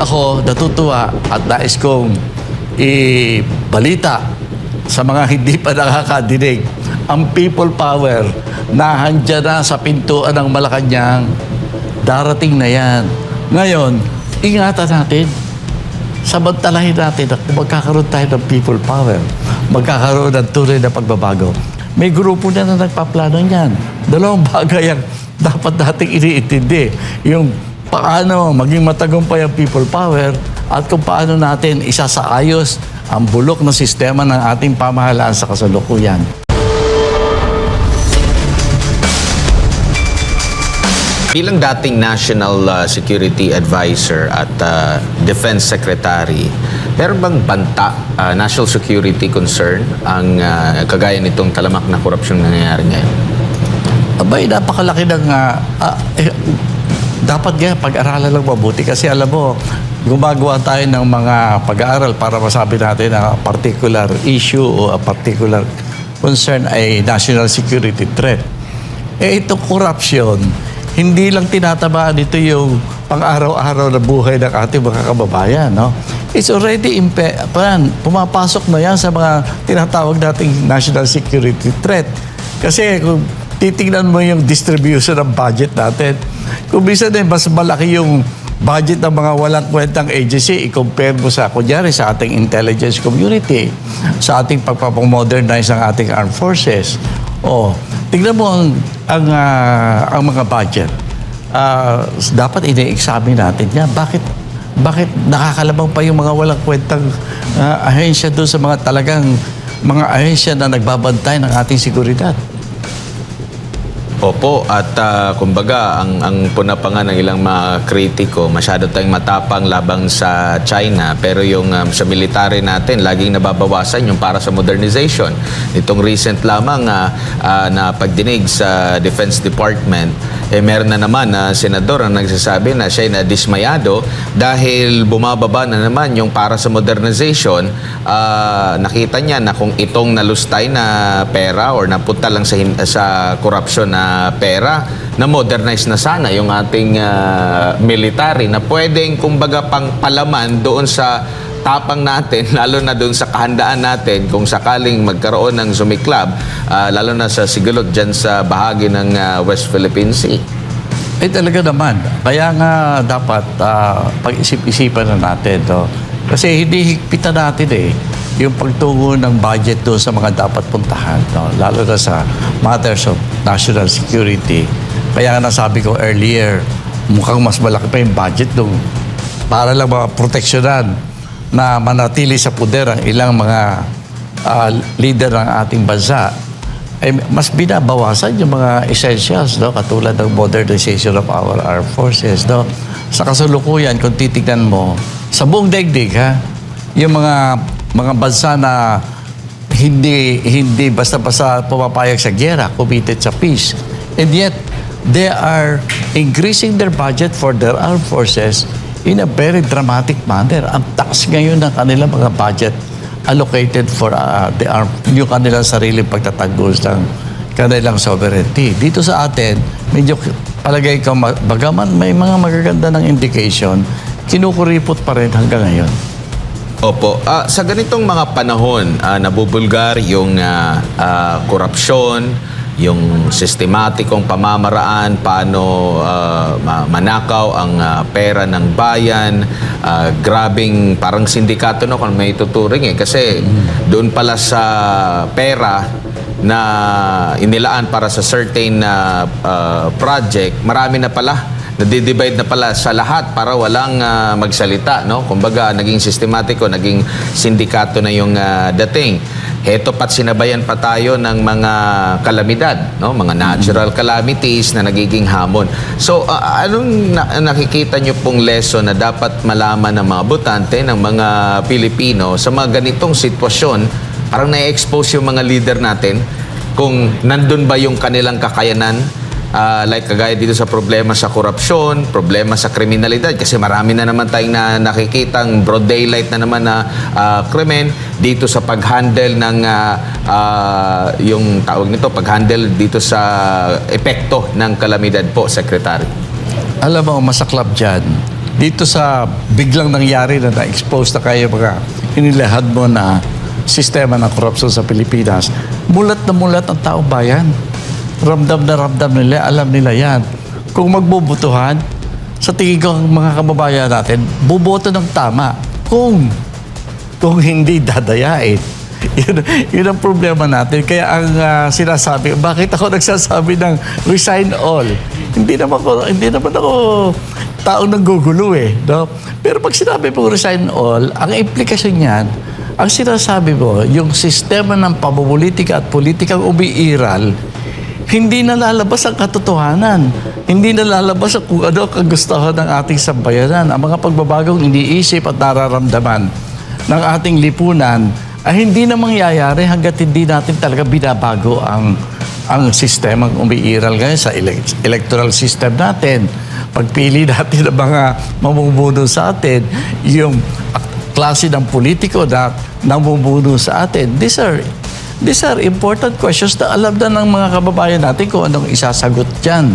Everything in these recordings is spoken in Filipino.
Ako natutuwa at nais kong ibalita sa mga hindi pa nakakadinig ang people power na handyan na sa pintuan ng Malacanang darating na yan. Ngayon, ingatan natin. Samantalahin natin na kung magkakaroon tayo ng people power, magkakaroon ng tunay na pagbabago. May grupo na na nagpaplano niyan. Dalawang bagay ang dapat nating iniintindi. Yung paano maging matagumpay ang people power at kung paano natin isasaayos ang bulok na sistema ng ating pamahalaan sa kasalukuyan. Bilang dating National uh, Security Advisor at uh, Defense Secretary, meron bang banta, uh, national security concern ang uh, kagaya nitong talamak na korupsyon na nangyayari ngayon? Abay, napakalaki ng... ah, ah, eh, dapat nga pag-aralan lang mabuti kasi alam mo, gumagawa tayo ng mga pag-aaral para masabi natin na particular issue o a particular concern ay national security threat. Eh itong corruption, hindi lang tinatabaan ito yung pang-araw-araw na buhay ng ating mga kababayan. No? It's already impe- pan, pumapasok na yan sa mga tinatawag nating national security threat. Kasi kung titingnan mo yung distribution ng budget natin, kung minsan din mas malaki yung budget ng mga walang kwentang agency, i-compare mo sa, kunyari, sa ating intelligence community, sa ating pagpapamodernize ng ating armed forces. O, tingnan mo ang, ang, ah, ang mga budget. Ah, dapat ine-examine natin yan. Bakit bakit nakakalabang pa yung mga walang kwentang ah, ahensya doon sa mga talagang mga ahensya na nagbabantay ng ating seguridad? Opo, at uh, kumbaga, ang, ang puna pa nga ng ilang mga kritiko, masyado tayong matapang labang sa China, pero yung um, sa military natin, laging nababawasan yung para sa modernization. Itong recent lamang uh, uh, na pagdinig sa Defense Department, eh meron na naman na senador ang nagsasabi na siya na dismayado dahil bumababa na naman yung para sa modernization. Ah, nakita niya na kung itong nalustay na pera or napunta lang sa, sa corruption na pera, na modernize na sana yung ating ah, military na pwedeng kumbaga pang palaman doon sa tapang natin, lalo na doon sa kahandaan natin kung sakaling magkaroon ng sumiklab, ah, lalo na sa sigulot dyan sa bahagi ng ah, West Philippine Sea. Eh talaga naman. Kaya nga dapat ah, pag-isip-isipan na natin. No? Kasi hindi higpitan natin eh yung pagtungo ng budget doon sa mga dapat puntahan. No? Lalo na sa matters of national security. Kaya nga nasabi ko earlier, mukhang mas malaki pa yung budget doon para lang maproteksyonan na manatili sa puder ang ilang mga ah, leader ng ating bansa ay mas binabawasan yung mga essentials, no? katulad ng modernization of our armed forces. No? Sa kasalukuyan, kung titignan mo, sa buong daigdig, ha? yung mga mga bansa na hindi hindi basta-basta pumapayag sa gera, committed sa peace. And yet, they are increasing their budget for their armed forces in a very dramatic manner. Ang taas ngayon ng kanilang mga budget allocated for uh, the arm, yung kanilang sariling pagtatanggol ng kanilang sovereignty. Dito sa atin, medyo palagay ko, ma- bagaman may mga magaganda ng indication, kinukuripot pa rin hanggang ngayon. Opo. Ah, sa ganitong mga panahon, ah, nabubulgar yung ah, ah, korupsyon, yung sistematikong pamamaraan, paano ma- manakaw ang ah, pera ng bayan, ah, grabing parang sindikato no kung may tuturing eh. Kasi doon pala sa pera na inilaan para sa certain na ah, project, marami na pala Nadidivide na pala sa lahat para walang ah, magsalita, no? Kumbaga, naging sistematiko, naging sindikato na yung ah, dating. Heto pat sinabayan pa tayo ng mga kalamidad, no? Mga natural calamities na nagiging hamon. So, ah, anong na- nakikita nyo pong lesson na dapat malaman ng mga botante, ng mga Pilipino sa mga ganitong sitwasyon? Parang na-expose yung mga leader natin kung nandun ba yung kanilang kakayanan Ah, like kagaya dito sa problema sa korupsyon, problema sa kriminalidad kasi marami na naman tayong na nakikitang broad daylight na naman na ah, krimen dito sa pag-handle ng ah, ah, yung tawag nito pag-handle dito sa epekto ng kalamidad po, Secretary. Alam mo, masaklap dyan, dito sa biglang nangyari na na-expose na kayo mga inilahad mo na sistema ng korupsyon sa Pilipinas, mulat na mulat ang taong bayan. Ramdam na ramdam nila, alam nila yan. Kung magbubutuhan, sa tingin ko mga kababayan natin, buboto ng tama. Kung kung hindi dadayain. Yun, yun ang problema natin. Kaya ang ah, sinasabi, bakit ako nagsasabi ng resign all? Hindi naman ako, hindi naman ako tao ng gugulo eh. No? Pero pag sinabi mo resign all, ang implikasyon niyan, ang sinasabi mo, yung sistema ng pamumulitika at politikang umiiral, hindi nalalabas ang katotohanan. Hindi nalalabas ang kung ano kagustuhan ng ating sambayanan. Ang mga pagbabagong iniisip at nararamdaman ng ating lipunan ay hindi na mangyayari hanggat hindi natin talaga binabago ang ang sistemang umiiral ngayon sa ele- electoral system natin. Pagpili natin ng mga mamumuno sa atin, yung klase ng politiko na namumuno sa atin. These are, these are important questions na alam na ng mga kababayan natin kung anong isasagot dyan.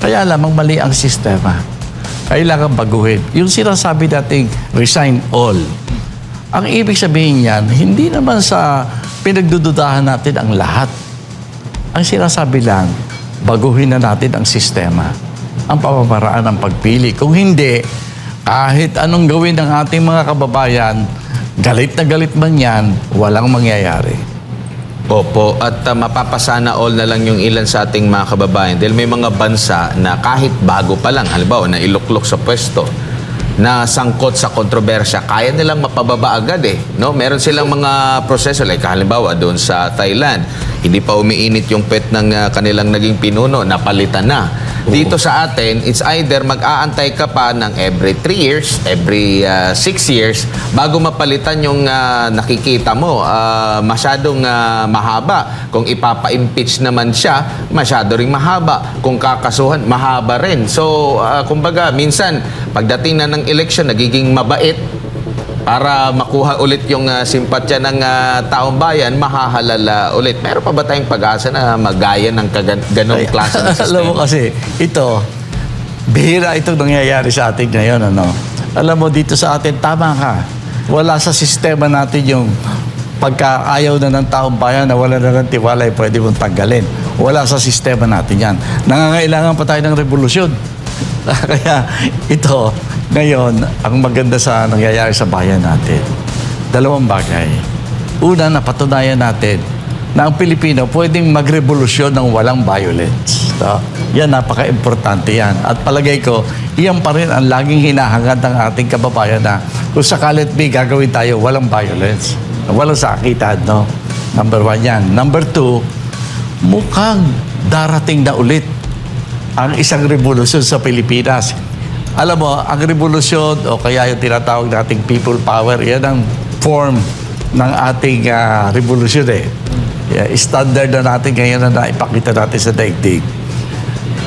Kaya lamang mali ang sistema. Kailangan baguhin. Yung sinasabi nating resign all. Ang ibig sabihin niyan, hindi naman sa pinagdududahan natin ang lahat. Ang sinasabi lang, baguhin na natin ang sistema, ang pamamaraan ng pagpili. Kung hindi, kahit anong gawin ng ating mga kababayan, galit na galit man yan, walang mangyayari. Opo, at uh, mapapasana all na lang yung ilan sa ating mga kababayan dahil may mga bansa na kahit bago pa lang, halimbawa na iluklok sa pwesto, na sangkot sa kontrobersya, kaya nilang mapababa agad eh. No? Meron silang mga proseso, like halimbawa doon sa Thailand, hindi pa umiinit yung pet ng uh, kanilang naging pinuno, napalitan na. Dito sa atin, it's either mag-aantay ka pa ng every 3 years, every 6 years, bago mapalitan yung ah, nakikita mo. Ah, masyadong ah, mahaba. Kung ipapa-impeach naman siya, masyado ring mahaba. Kung kakasuhan, mahaba rin. So, ah, kumbaga, minsan, pagdating na ng election, nagiging mabait, para makuha ulit yung ah, simpatya ng ah, taong bayan, mahahalala ulit. Meron pa ba tayong pag-asa na magaya ng kagan- ganong klase ng sistema? Alam mo kasi, ito, bihira itong nangyayari sa atin ngayon. Ano? Alam mo, dito sa atin, tama ka. Wala sa sistema natin yung pagka ayaw na ng taong bayan na wala na ng tiwala, eh, pwede mong tanggalin. Wala sa sistema natin yan. Nangangailangan pa tayo ng revolusyon. Kaya ito, ngayon, ang maganda sa nangyayari sa bayan natin, dalawang bagay. Una, napatunayan natin na ang Pilipino pwedeng magrevolusyon ng walang violence. No? Yan, napaka-importante yan. At palagay ko, iyan pa rin ang laging hinahangad ng ating kababayan na kung sakalit may gagawin tayo, walang violence. Walang sakitan, no? Number one yan. Number two, mukhang darating na ulit ang isang revolusyon sa Pilipinas. Alam mo, ang revolusyon o kaya yung tinatawag nating people power, yan ang form ng ating ah, revolusyon eh. Yeah, standard na natin ngayon na naipakita natin sa daigdig.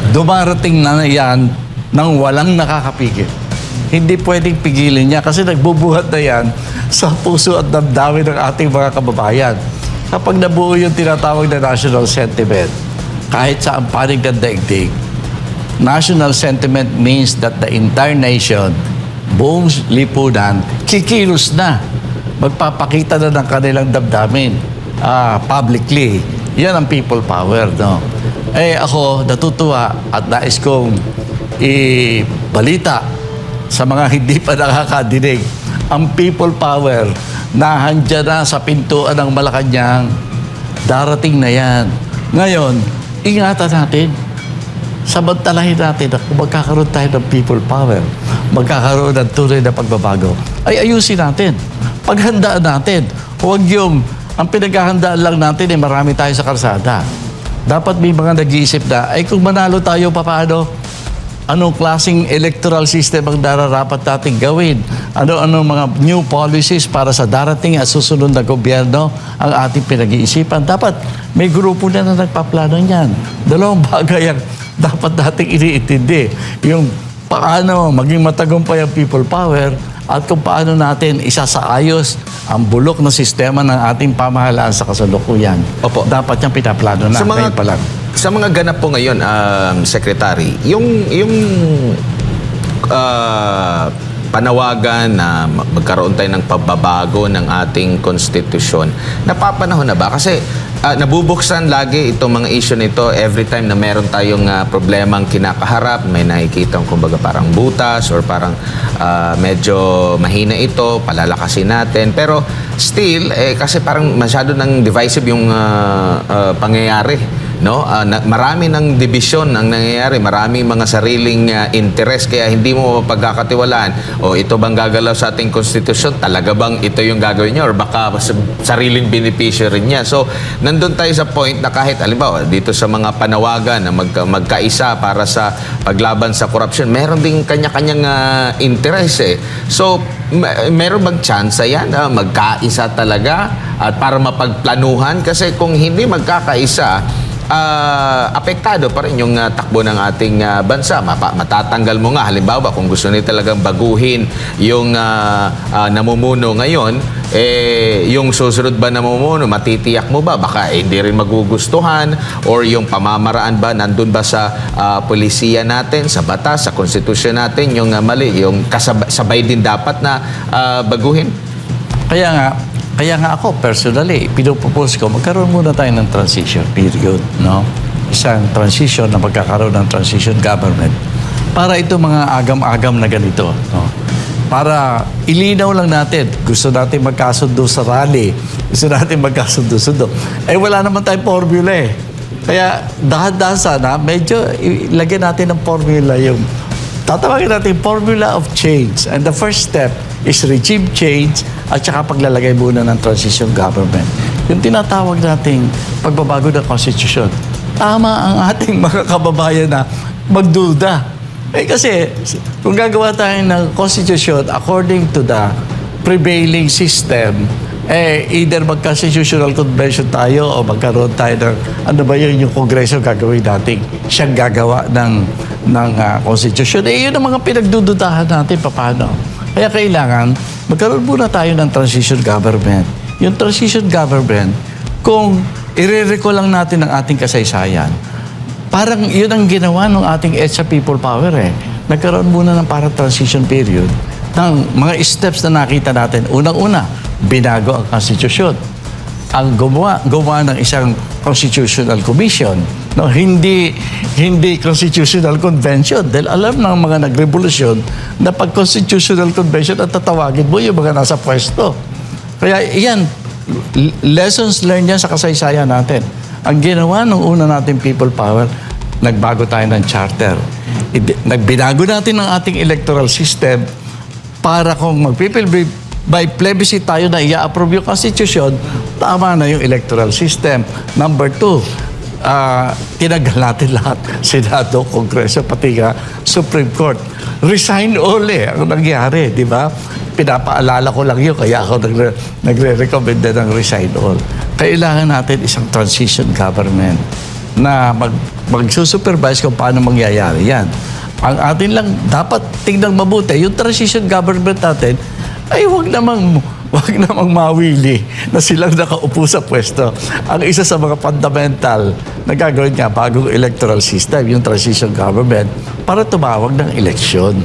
Dumarating na yan nang walang nakakapigil. Hindi pwedeng pigilin niya kasi nagbubuhat na yan sa puso at damdamin ng ating mga kababayan. Kapag nabuo yung tinatawag na national sentiment, kahit sa ang panig ng daigdig, national sentiment means that the entire nation, buong lipunan, kikilos na. Magpapakita na ng kanilang damdamin ah, publicly. Yan ang people power, no? Eh ako, natutuwa at nais kong ibalita sa mga hindi pa nakakadinig. Ang people power na handyan na sa pintuan ng Malacanang, darating na yan. Ngayon, ingatan natin samantalahin natin na kung magkakaroon tayo ng people power, magkakaroon ng tunay na pagbabago, ay ayusin natin. Paghandaan natin. Huwag yung, ang pinaghahandaan lang natin, eh, marami tayo sa karsada. Dapat may mga nag-iisip na, ay kung manalo tayo, papaano? Anong klaseng electoral system ang dararapat natin gawin? Ano-ano mga new policies para sa darating at susunod na gobyerno ang ating pinag-iisipan? Dapat may grupo na na nagpaplano niyan. Dalawang bagay ang dapat nating iniintindi. Yung paano maging matagumpay ang people power at kung paano natin isasaayos ang bulok na sistema ng ating pamahalaan sa kasalukuyan. Opo. Dapat niyang pinaplano na sa mga pa lang. sa mga ganap po ngayon um, secretary yung yung ah, panawagan na mag- magkaroon tayo ng pagbabago ng ating konstitusyon, napapanahon na ba? Kasi ah, nabubuksan lagi itong mga issue nito every time na meron tayong ah, problemang kinakaharap, may nakikita kumbaga parang butas or parang ah, medyo mahina ito, palalakasin natin. Pero still, eh, kasi parang masyado ng divisive yung ah, ah, pangyayari no? Ah, na, marami ng division ang nangyayari. Marami mga sariling ah, interest kaya hindi mo pagkakatiwalaan o ito bang gagalaw sa ating konstitusyon? Talaga bang ito yung gagawin niya? Or baka sa sariling benepisyo rin niya? So nandun tayo sa point na kahit halimbawa dito sa mga panawagan na magka, magkaisa para sa paglaban sa corruption meron ding kanya-kanyang ah, interest eh. So meron bang chance yan na magkaisa talaga at para mapagplanuhan? Kasi kung hindi magkakaisa ah, apektado pa rin yung ah, takbo ng ating ah, bansa. Mapa- matatanggal mo nga, halimbawa, kung gusto nila talagang baguhin yung ah, ah, namumuno ngayon, eh, yung susunod ba namumuno, matitiyak mo ba? Baka eh, hindi rin magugustuhan or yung pamamaraan ba, nandun ba sa ah, polisiya natin, sa batas, sa konstitusyon natin, yung ah, mali, yung kasabay sabay din dapat na ah, baguhin? Kaya nga, kaya nga ako personally, pinupropose ko, magkaroon muna tayo ng transition period, no? Isang transition na magkakaroon ng transition government para ito mga agam-agam na ganito, no? Para ilinaw lang natin, gusto natin magkasundo sa rally, gusto natin magkasundo-sundo. Eh wala naman tayong formula eh. Kaya dahan-dahan sana, medyo ilagyan natin ng formula yung tatawagin natin formula of change. And the first step is regime change at saka paglalagay muna ng transition government. Yung tinatawag nating pagbabago ng constitution. Tama ang ating mga kababayan na magduda. Eh kasi kung gagawa tayo ng constitution according to the prevailing system, eh, either magka-constitutional convention tayo o magkaroon tayo ng, ano ba yun, yung kongreso gagawin natin. Siyang gagawa ng, ng ah, constitution. Eh, yun ang mga pinagdududahan natin, paano. Kaya kailangan, magkaroon muna tayo ng transition government. Yung transition government, kung ire-recall lang natin ang ating kasaysayan, parang yun ang ginawa ng ating EDSA People Power eh. Nagkaroon muna ng parang transition period ng mga steps na nakita natin. Unang-una, binago ang konstitusyon. Ang gumawa, gumawa ng isang constitutional commission. No, hindi hindi constitutional convention dahil alam ng mga nagrevolusyon na pag constitutional convention at tatawagin mo yung mga nasa pwesto. Kaya yan, lessons learned yan sa kasaysayan natin. Ang ginawa ng una nating people power, nagbago tayo ng charter. Nagbinago natin ang ating electoral system para kung magpipil by plebiscite tayo na i-approve yung constitution, tama na yung electoral system. Number two, ah tinagal natin lahat. Senado, Kongreso, pati nga Supreme Court. Resign eh, ang nangyari, di ba? Pinapaalala ko lang yun, kaya ako nagre- nagre-recommend na ng resign all. Kailangan natin isang transition government na mag, magsusupervise kung paano mangyayari yan. Ang atin lang dapat tingnan mabuti, yung transition government natin, ay wag namang wag namang mawili na silang nakaupo sa pwesto. Ang isa sa mga fundamental na gagawin nga bagong electoral system, yung transition government, para tumawag ng eleksyon.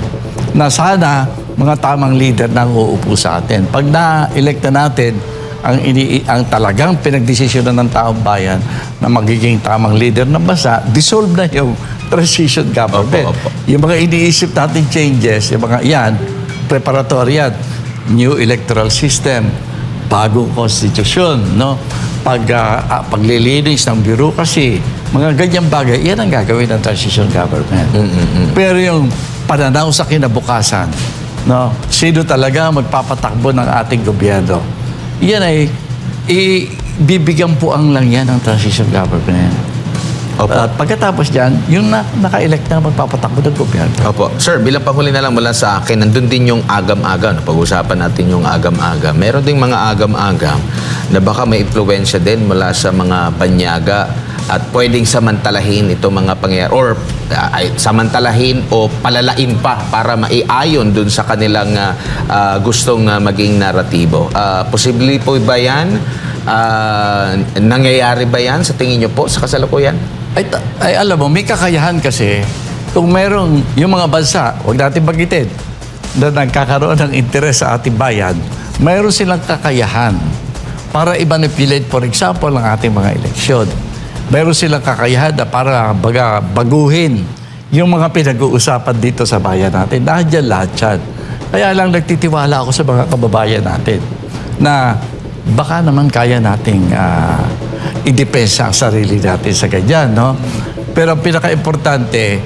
Na sana mga tamang leader nang uupo sa atin. Pag na-elect na natin, ang, ini, ang talagang pinagdesisyonan ng taong bayan na magiging tamang leader ng bansa, dissolve na yung transition government. Opo, opo. Yung mga iniisip natin changes, yung mga yan, preparatory yan, new electoral system, bagong konstitusyon, no? Pag, ah, paglilinis ng bureaucracy, mga ganyang bagay, yan ang gagawin ng transition government. Pero yung pananaw sa kinabukasan, no? Sino talaga magpapatakbo ng ating gobyerno? Yan ay ibibigyan po ang lang yan ng transition government. Opo. At pagkatapos dyan, yung na, naka-elect na magpapatakbo ng gobyerno. Opo. Sir, bilang panghuli na lang mula sa akin, nandun din yung agam-agam. Pag-usapan natin yung agam-agam. Meron ding mga agam-agam na baka may impluensya din mula sa mga banyaga at pwedeng samantalahin itong mga pangyayari or uh, samantalahin o palalain pa para maiayon dun sa kanilang uh, uh, gustong uh, maging naratibo. Uh, posible po ba yan? Uh, nangyayari ba yan sa tingin nyo po sa kasalukuyan? Ay, ay alam mo, may kakayahan kasi kung merong yung mga bansa, huwag natin bagitin, na nagkakaroon ng interes sa ating bayan, mayroon silang kakayahan para i-manipulate, for example, ang ating mga eleksyon. Mayroon silang kakayahan na para baga, baguhin yung mga pinag-uusapan dito sa bayan natin. Nandiyan lahat yan. Kaya lang nagtitiwala ako sa mga kababayan natin na baka naman kaya nating ah, idepensa ang sarili natin sa ganyan, no? Pero ang pinaka-importante,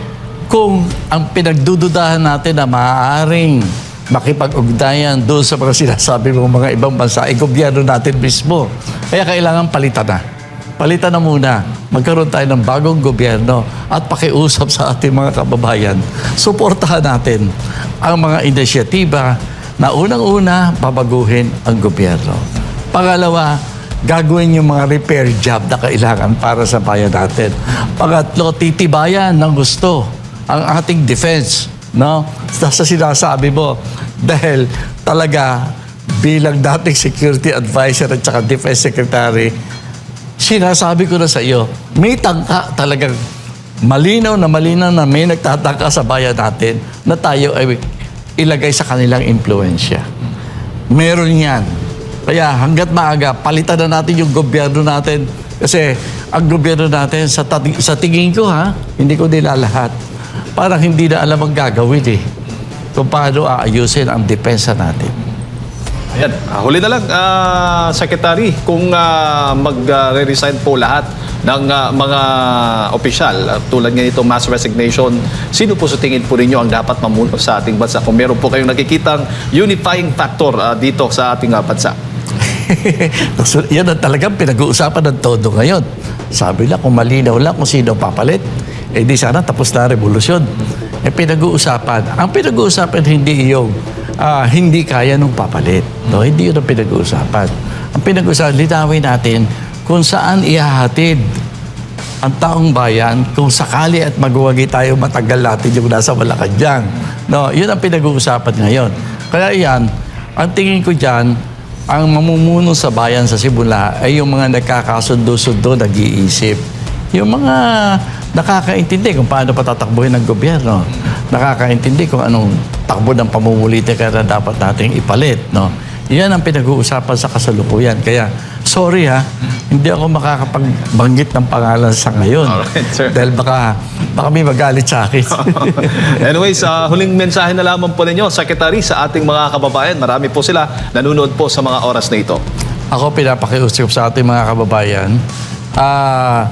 kung ang pinagdududahan natin na maaaring makipag-ugnayan doon sa mga sinasabi ng mga ibang bansa, ay gobyerno natin mismo. Kaya kailangan palitan na. Palitan na muna. Magkaroon tayo ng bagong gobyerno at pakiusap sa ating mga kababayan. Suportahan natin ang mga inisyatiba na unang-una babaguhin ang gobyerno. Pangalawa, gagawin yung mga repair job na kailangan para sa bayan natin. Pangatlo, titibayan ng gusto ang ating defense. No? Sa sa sinasabi mo, dahil talaga bilang dating security advisor at saka defense secretary, sinasabi ko na sa iyo, may tangka talagang malinaw na malinaw na may nagtatangka sa bayan natin na tayo ay ilagay sa kanilang impluensya. Meron yan. Kaya hanggat maaga, palitan na natin yung gobyerno natin. Kasi ang gobyerno natin, sa, tati- sa tingin ko ha, hindi ko nila lahat, parang hindi na alam ang gagawin eh. Kung paano aayusin ang depensa natin. Ayan, ah, huli na lang, ah, Secretary, kung ah, mag-resign po lahat ng ah, mga opisyal, ah, tulad nga ito, mass resignation, sino po sa tingin po ninyo ang dapat mamuno sa ating bansa? Kung meron po kayong nakikitang unifying factor ah, dito sa ating ah, bansa. Yan ang talagang pinag-uusapan ng todo ngayon. Sabi lang, kung malinaw lang kung sino papalit, eh di sana tapos na revolusyon. Eh pinag-uusapan. Ang pinag-uusapan hindi yung ah, hindi kaya nung papalit. No? Hindi yun ang pinag-uusapan. Ang pinag-uusapan, linawin natin kung saan ihahatid ang taong bayan kung sakali at magwagi tayo matagal natin yung nasa Malacanang. No, yun ang pinag-uusapan ngayon. Kaya yan, ang tingin ko dyan, ang mamumuno sa bayan sa Simula ay yung mga nagkakasundo-sundo, nag-iisip. Yung mga nakakaintindi kung paano patatakbuhin ng gobyerno. Nakakaintindi kung anong takbo ng pamumulitika na dapat nating ipalit. No? Yan ang pinag-uusapan sa kasalukuyan. Kaya, sorry ha, hindi ako makakapagbanggit ng pangalan sa ngayon. Alright, sir. Dahil baka, baka may magalit sa akin. Anyways, ah, huling mensahe na lamang po ninyo, Secretary, sa ating mga kababayan. Marami po sila nanonood po sa mga oras na ito. Ako pinapakiusap sa ating mga kababayan, ah,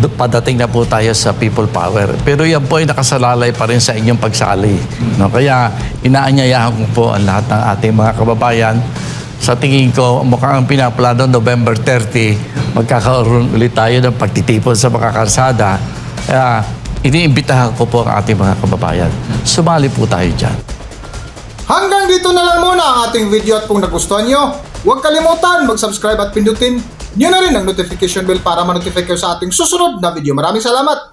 d- padating na po tayo sa people power. Pero yan po ay nakasalalay pa rin sa inyong pagsali. No? Kaya inaanyayahan ko po ang lahat ng ating mga kababayan. Sa tingin ko, mukhang ang pinaplano November 30, magkakaroon ulit tayo ng pagtitipon sa mga kalsada. Kaya iniimbitahan ko po ang ating mga kababayan. Sumali po tayo dyan. Hanggang dito na lang muna ang ating video at kung nagustuhan nyo, huwag kalimutan mag-subscribe at pindutin nyo na rin ang notification bell para ma-notify kayo sa ating susunod na video. Maraming salamat!